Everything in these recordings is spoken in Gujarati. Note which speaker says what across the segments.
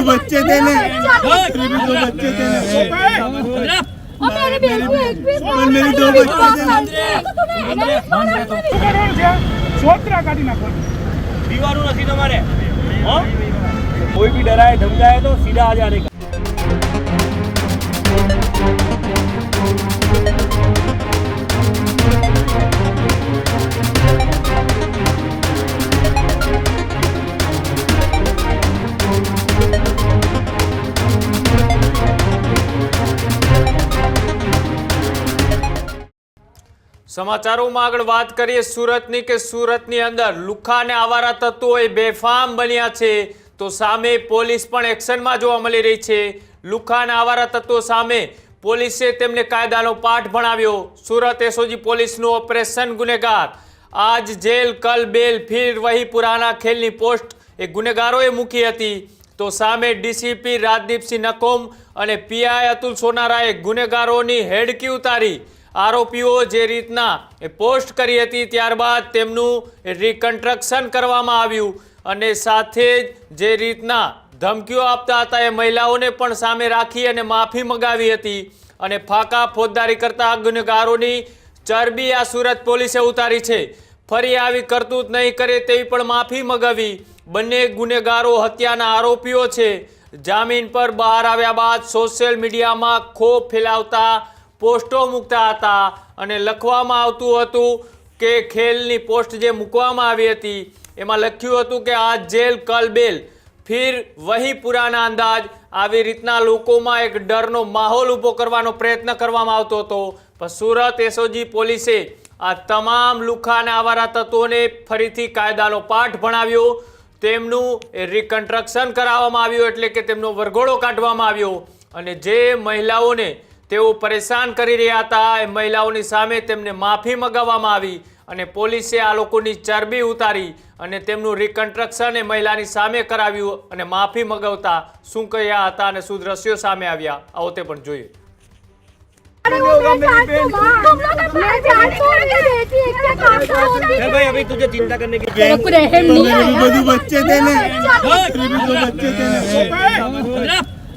Speaker 1: भी तो बच्चे थे ना मेरे भी दो बच्चे थे ना
Speaker 2: और मेरे बेटे को एक भी
Speaker 1: पर मेरी दो बच्चे थे ना
Speaker 2: तो तूने मैंने
Speaker 3: શું
Speaker 4: સમાચારોમાં આગળ વાત કરીએ સુરતની કે સુરતની અંદર લુખ્ખા અને આવારા તત્વોએ બેફામ બન્યા છે. તો સામે પોલીસ પણ એક્શનમાં જોવા મળી રહી છે. લુખ્ખા અને આવારા તત્વો સામે પોલીસે તેમને કાયદાનો પાઠ ભણાવ્યો. સુરત એસઓજી પોલીસનું ઓપરેશન ગુનેગાર. આજ જેલ, કલ, બેલ, ફિર, વહી, પુરાના ખેલની પોસ્ટ એ ગુનેગારોએ મૂકી હતી. તો સામે ડીસીપી રાજદીપસિંહ નકોમ અને પીઆઈ અતુલ સોનારાએ ગુનેગારોની હેડકી ઉતારી. આરોપીઓ જે રીતના એ પોસ્ટ કરી હતી ત્યારબાદ તેમનું રિકન્સ્ટ્રક્શન કરવામાં આવ્યું. અને સાથે જ જે રીતના ધમકીઓ આપતા હતા એ મહિલાઓને પણ સામે રાખી અને માફી મગાવી હતી. અને ફાકા ફોજદારી કરતા ગુનેગારોની ચરબી આ સુરત પોલીસે ઉતારી છે. ફરી આવી કરતૂત નહીં કરે તેવી પણ માફી મગાવી. બંને ગુનેગારો હત્યાના આરોપીઓ છે. જામીન પર બહાર આવ્યા બાદ સોશિયલ મીડિયામાં ખોફ ફેલાવતા પોસ્ટો મૂકતા હતા અને લખવામાં આવતું હતું કે ખેલની પોસ્ટ જે મૂકવામાં આવી હતી, એમાં લખ્યું હતું કે આ જેલ કલ બેલ ફિર વહી પુરાના અંદાજ, આવી રીતના લોકોમાં એક ડરનો માહોલ ઊભો કરવાનો પ્રયત્ન કરવામાં આવતો હતો. પણ સુરત એસઓજી પોલીસે આ તમામ લુખ્ખા અને આવારા તત્વોને ફરીથી કાયદાનો પાઠ ભણાવ્યો. તેમનું એ રિકન્સ્ટ્રક્શન કરાવવામાં આવ્યું એટલે કે તેમનો વરઘોડો કાઢવામાં આવ્યો. અને જે મહિલાઓને તેઓ પરેશાન કરી રહ્યા હતા એ મહિલાઓની સામે તેમને માફી મગાવવામાં આવી અને પોલીસે આ લોકોની ચરબી ઉતારી અને તેમનું રિકન્સ્ટ્રક્શન એ મહિલાની સામે કરાવ્યું અને માફી મગાવતા શું કહ્યા હતા અને શું દ્રશ્યો સામે આવ્યા આવો તે પણ જોઈએ
Speaker 2: अरे वो मेरी जान तो मार तुम लोग अपने जान को नहीं देती है क्या काम था होती
Speaker 5: चल भाई अभी तुझे चिंता करने की
Speaker 2: तेरे को रहम नहीं
Speaker 1: मेरे भी
Speaker 2: आया
Speaker 1: दो बच्चे थे ना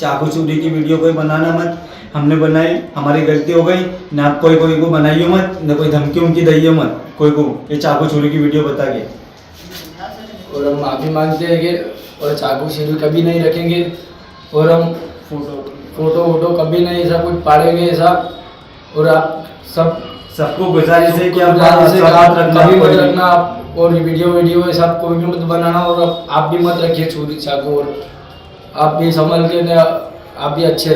Speaker 6: चाकू चूरी की वीडियो कोई बनाना मत। हमने बनाई हमारी गलती हो गई ना आप कोई कोई को बनाइए मत ना कोई धमकी उमकी दइए मत कोई को ये चाकू चूड़ी की वीडियो बता के।
Speaker 7: और हम माफ़ी मांगते हैं कि और चाकू सीढ़ी कभी नहीं रखेंगे और हम फ़ोटो फ़ोटो वोटो कभी नहीं ऐसा कुछ पाड़ेंगे ऐसा और आप सब
Speaker 6: सबको गुजारिश है कि आप
Speaker 7: कभी मत
Speaker 6: कोई भी।
Speaker 7: रखना आप और वीडियो वीडियो सब कोई भी मत बनाना और आप भी मत रखिए छुरी चाकू और आप भी संभल के न आप भी अच्छे